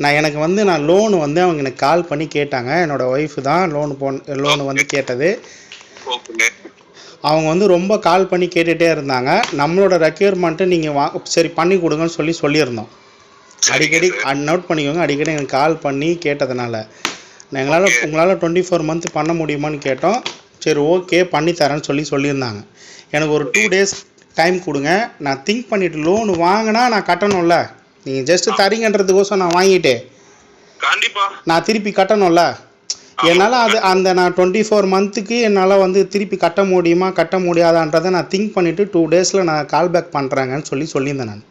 நான் எனக்கு வந்து நான் லோன் வந்து அவங்க எனக்கு கால் பண்ணி கேட்டாங்க. என்னோட ஒய்ஃப் தான் லோன் போன் லோன் வந்து கேட்டது. அவங்க வந்து ரொம்ப கால் பண்ணி கேட்டுகிட்டே இருந்தாங்க. நம்மளோட ரெக்யர்மெண்ட்டு நீங்கள் வா சரி பண்ணி கொடுங்கன்னு சொல்லி சொல்லியிருந்தோம். அடிக்கடி நோட் பண்ணிக்கோங்க. அடிக்கடி எனக்கு கால் பண்ணி கேட்டதுனால. எங்களால் உங்களால் டுவெண்ட்டி ஃபோர் மந்த் பண்ண முடியுமான்னு கேட்டோம். சரி ஓகே பண்ணி தரேன்னு சொல்லி சொல்லியிருந்தாங்க. எனக்கு ஒரு டூ டேஸ் டைம் கொடுங்க. நான் திங்க் பண்ணிவிட்டு லோன் வாங்கினா நான் கட்டணும்ல. நீங்கள் ஜஸ்ட்டு தரீங்கன்றதுக்கோசம் நான் வாங்கிட்டு நான் திருப்பி கட்டணும்ல? என்னால் அது அந்த நான் டுவெண்ட்டி ஃபோர் மந்த்துக்கு என்னால் வந்து திருப்பி கட்ட முடியுமா கட்ட முடியாதான்றதை நான் திங்க் பண்ணிவிட்டு டூ டேஸில் நான் கால் பேக் பண்ணுறேங்கன்னு சொல்லி சொல்லியிருந்தேன் நான்.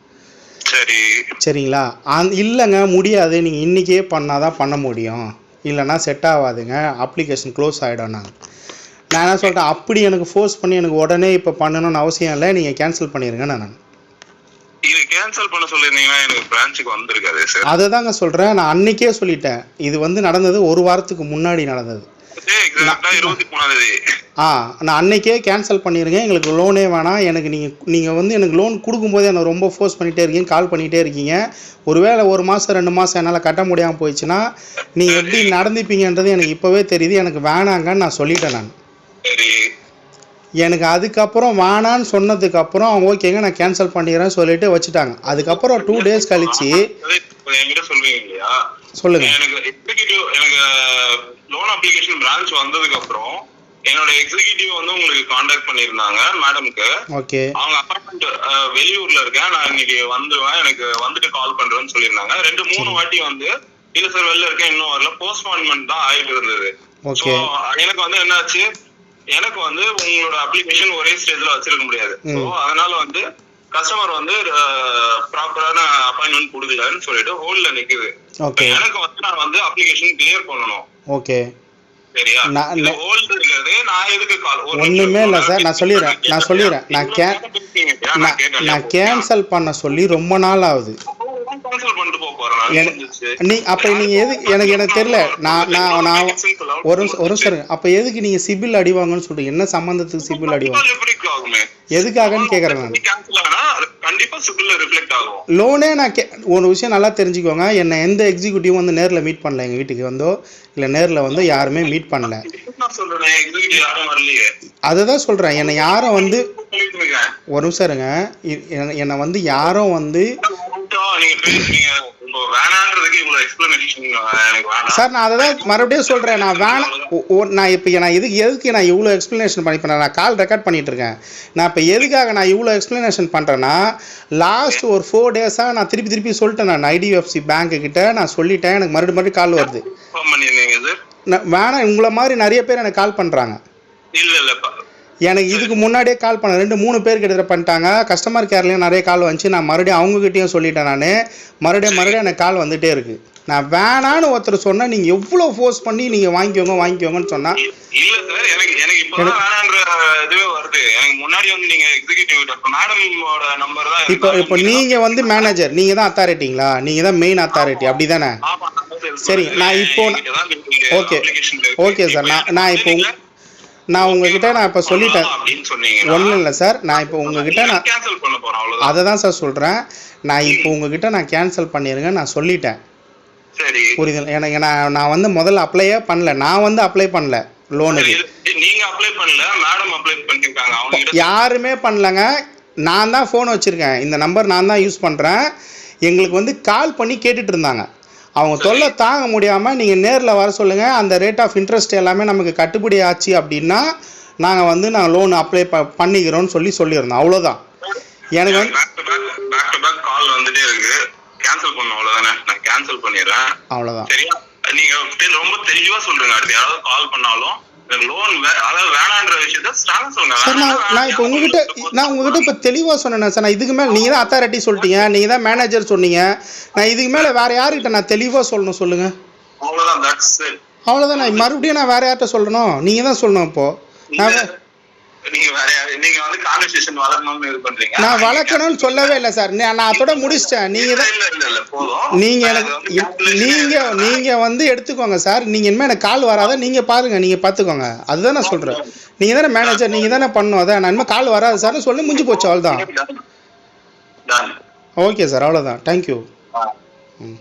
சரி. சரிங்களா? அந் இல்லைங்க முடியாது. நீங்கள் இன்றைக்கே பண்ணால் தான் பண்ண முடியும். இல்லைன்னா செட் ஆகாதுங்க. அப்ளிகேஷன் க்ளோஸ் ஆகிடும் நான். நான் என்ன சொல்லிட்டேன் அப்படி எனக்கு ஃபோர்ஸ் பண்ணி எனக்கு உடனே இப்போ பண்ணணும்னு அவசியம் இல்லை. நீங்கள் கேன்சல் பண்ணிடுங்க நான். இது கேன்சல் பண்ண சொல்லிருந்தீங்கன்னா எனக்கு பிரான்ச்சுக்கு வந்திருக்காது சார் அதை தாங்க சொல்கிறேன் நான் அன்றைக்கே சொல்லிட்டேன். இது வந்து நடந்தது ஒரு வாரத்துக்கு முன்னாடி நடந்தது. ஆ நான் அன்னைக்கே கேன்சல் பண்ணிடுங்க எங்களுக்கு லோனே வேணாம். எனக்கு நீங்கள் நீங்கள் வந்து எனக்கு லோன் கொடுக்கும்போது என்னை ரொம்ப ஃபோர்ஸ் பண்ணிகிட்டே இருக்கீங்க கால் பண்ணிகிட்டே இருக்கீங்க. ஒருவேளை ஒரு மாதம் ரெண்டு மாதம் என்னால் கட்ட முடியாமல் போயிடுச்சுன்னா நீங்கள் எப்படி நடந்துப்பீங்கன்றது எனக்கு இப்போவே தெரியுது. எனக்கு வேணாங்கன்னு நான் சொல்லிட்டேன் நான். எனக்கு அதுக்கப்புறம் வேணான்னு சொன்னதுக்கப்புறம் அவங்க ஓகேங்க நான் கேன்சல் பண்ணிடுறேன்னு சொல்லிட்டு வச்சுட்டாங்க. அதுக்கப்புறம் டூ டேஸ் கழிச்சு சொல்லுங்கள் எனக்கு லோன் அப்ளிகேஷன் பிரான்ச் வந்ததுக்கு அப்புறம் என்னோட எக்ஸிகியூட்டிவ் வந்து உங்களுக்கு காண்டாக்ட் பண்ணியிருந்தாங்க மேடம்க்கு ஓகே. அவங்க அப்பார்ட்மெண்ட் வெளியூர்ல இருக்கேன். நான் இன்னைக்கு வந்துருவேன். எனக்கு வந்துட்டு கால் பண்றேன்னு சொல்லியிருந்தாங்க. ரெண்டு மூணு வாட்டி வந்து இல்ல சார் வெளில இருக்கேன். இன்னும் வரல. போஸ்ட்மார்ட்மெண்ட் தான் ஆயிட்டு இருந்தது. எனக்கு வந்து என்னாச்சு? எனக்கு வந்து உங்களோட அப்ளிகேஷன் ஒரே ஸ்டேஜ்ல வச்சிருக்க முடியாது. ஸோ அதனால வந்து கஸ்டமர் வந்து ப்ராப்பரான அப்பாயின்மெண்ட் கொடுக்கலன்னு சொல்லிட்டு ஹோல்ட்ல நிக்குது. எனக்கு வந்து நான் வந்து அப்ளிகேஷன் கிளியர் பண்ணணும். ஓகே சரியா? நான்- இது ஹோல்டு இருக்கிறது நான் எதுக்கு கால் ஒண்ணுமே இல்ல சார், நான் சொல்லிடுறேன், நான் சொல்லிடுறேன். நான் கேன்சல் பண்ண சொல்லி ரொம்ப நாள் ஆகுது கேன்சல் பண்ணிட்டு போக போறேன் நான். எனக்கு- முடிஞ்சிருச்சு. நீ அப்போ நீங்கள் எது எனக்கு எனக்கு தெரியல. நான் நான் நான் ஒரு நிமிஷம் ஒரு நிமிஷம் அப்போ எதுக்கு நீங்கள் சிபில் அடிவாங்கன்னு சொல்லிட்டு என்ன சம்மந்தத்துக்கு சிபில் அடிவாங்க எதுக்காகன்னு நான். ஆகும். லோனே நான் ஒரு விஷயம் நல்லா தெரிஞ்சுக்கோங்க. என்னை எந்த எக்ஸிக்யூட்டிவ் வந்து நேரில் மீட் பண்ணல எங்கள் வீட்டுக்கு வந்தோ இல்லை நேரில் வந்து யாருமே மீட் பண்ணல. நான் சொல்றேன் என்னை யாரும் வந்து ஒரு நிமிஷம் இருங்க. என்னை வந்து யாரும் வந்து உங்கள்ட்ட நீங்க பேசுறீங்க உங்க வேணான்றதுக்கு இவ்வளவு எக்ஸ்பிளனேஷன் எனக்கு வேணாம் சார் நான் அதை தான் மறுபடியும் சொல்கிறேன் நான் வேணாம் நான் இப்போ நான் எதுக்கு எதுக்கு நான் இவ்வளோ எக்ஸ்ப்ளனேஷன் பண்ணி நான் கால் ரெக்கார்ட் பண்ணிட்டு இருக்கேன். நான் இப்போ எதுக்காக நான் இவ்வளோ எக்ஸ்ப்ளனேஷன் பண்ணுறேன்னா லாஸ்ட் ஒரு ஃபோர் டேஸாக நான் திருப்பி திருப்பி சொல்லிட்டேன் நான் ஐடிஎஃப்சி பேங்க்கு கிட்ட. நான் சொல்லிட்டேன். எனக்கு மறுபடியும் மறுபடியும் கால் வருது. வேணாம் உங்களை மாதிரி நிறைய பேர் எனக்கு கால் பண்ணுறாங்க எனக்கு இதுக்கு முன்னாடியே கால் பண்ண ரெண்டு மூணு பேர் கிட்ட பண்ணிட்டாங்க. கஸ்டமர் கேர்லேயும் நிறைய கால் வந்துச்சு. நான் மறுபடியும் அவங்ககிட்டயும் சொல்லிட்டேன் நான். மறுபடியும் மறுபடியும் எனக்கு கால் வந்துட்டே இருக்கு. நான் வேணான்னு ஒருத்தர் சொன்னா நீங்க எவ்வளோ ஃபோர்ஸ் பண்ணி நீங்க வாங்கிக்கோங்க வாங்கிக்கோங்கன்னு சொன்னா இல்ல சார் எனக்கு எனக்கு இப்பதான் வேணான்ற இதுவே வருது. எனக்கு முன்னாடி வந்து நீங்க எக்ஸிக்யூட்டிவ் மேடமோட நம்பர் தான் இப்போ இப்போ நீங்க வந்து மேனேஜர் நீங்க தான் அத்தாரிட்டிங்களா நீங்க தான் மெயின் அத்தாரிட்டி அப்படிதானே? சரி. நான் இப்போ- ஓகே. ஓகே சார் நான் நான் இப்போ நான் உங்ககிட்ட நான் இப்போ சொல்லிட்டேன். ஒன்றும் இல்லை சார் நான் இப்போ உங்ககிட்ட நான் அதை தான் சார் சொல்கிறேன் நான் இப்போ உங்ககிட்ட நான் கேன்சல் பண்ணிடுங்க நான் சொல்லிட்டேன். புரியுது எனக்கு நான் நான் வந்து முதல்ல அப்ளையே பண்ணல. நான் வந்து அப்ளை பண்ணல. லோனுக்கு நீங்க அப்ளை பண்ணல மேடம் அப்ளை பண்ணிருக்காங்க. யாருமே பண்ணலங்க. நான் தான் ஃபோன் வச்சுருக்கேன். இந்த நம்பர் நான் தான் யூஸ் பண்ணுறேன் எங்களுக்கு வந்து கால் பண்ணி கேட்டுட்டு இருந்தாங்க. அவங்க தொல்லை தாங்க முடியாமல் நீங்கள் நேரில் வர சொல்லுங்கள் அந்த ரேட் ஆஃப் இன்ட்ரெஸ்ட் எல்லாமே நமக்கு கட்டுப்படி ஆச்சு அப்படின்னா நாங்கள் வந்து நாங்கள் லோன் அப்ளை ப பண்ணிக்கிறோம்னு சொல்லி சொல்லியிருந்தோம். அவ்வளோதான் எனக்கு வந்து கேன்சல் அவ்வளவுதானே பண்ணிடுறேன். அவ்வளோதான் சரியா? நீங்க ரொம்ப தெளிவா சொல்றீங்க அடுத்து யாராவது கால் பண்ணாலும் சொல்லுங்க. நான் இப்போ உங்ககிட்ட நான் உங்ககிட்ட இப்போ தெளிவாக சொன்னேன் சார் நான் இதுக்கு மேலே நீங்கள் தான் அத்தாரிட்டி சொல்லிட்டீங்க. நீங்கள் தான் மேனேஜர் சொன்னீங்க. நான் இதுக்கு மேலே வேறு யார்கிட்ட நான் தெளிவாக சொல்லணும் அவ்வளவுதான் தட்ஸ் அவ்வளோதான் நான் மறுபடியும் நான் வேறு யார்கிட்ட சொல்லணும்? நீங்கள் தான் சொல்லணும் இப்போது நான் நான் வளர்க்கணும்னு சொல்லவே இல்லை சார். நான் அதோட முடிச்சிட்டேன். நீங்கள் நான் எனக்கு நீங்கள் நீங்கள் வந்து எடுத்துக்கோங்க சார். நீங்கள் இனிமேல் எனக்கு கால் வராத நீங்கள் பாருங்கள் நீங்கள் பார்த்துக்கோங்க அதுதான் நான் சொல்கிறேன் நீங்கள் தானே மேனேஜர் நீங்கள் தானே பண்ணணும் அதான் நான் இனிமேல் கால் வராது சார்னு சொல்லி முடிஞ்சு போச்சு அவ்வளோதான். ஓகே சார் அவ்வளோதான் தேங்க்யூ. ம்.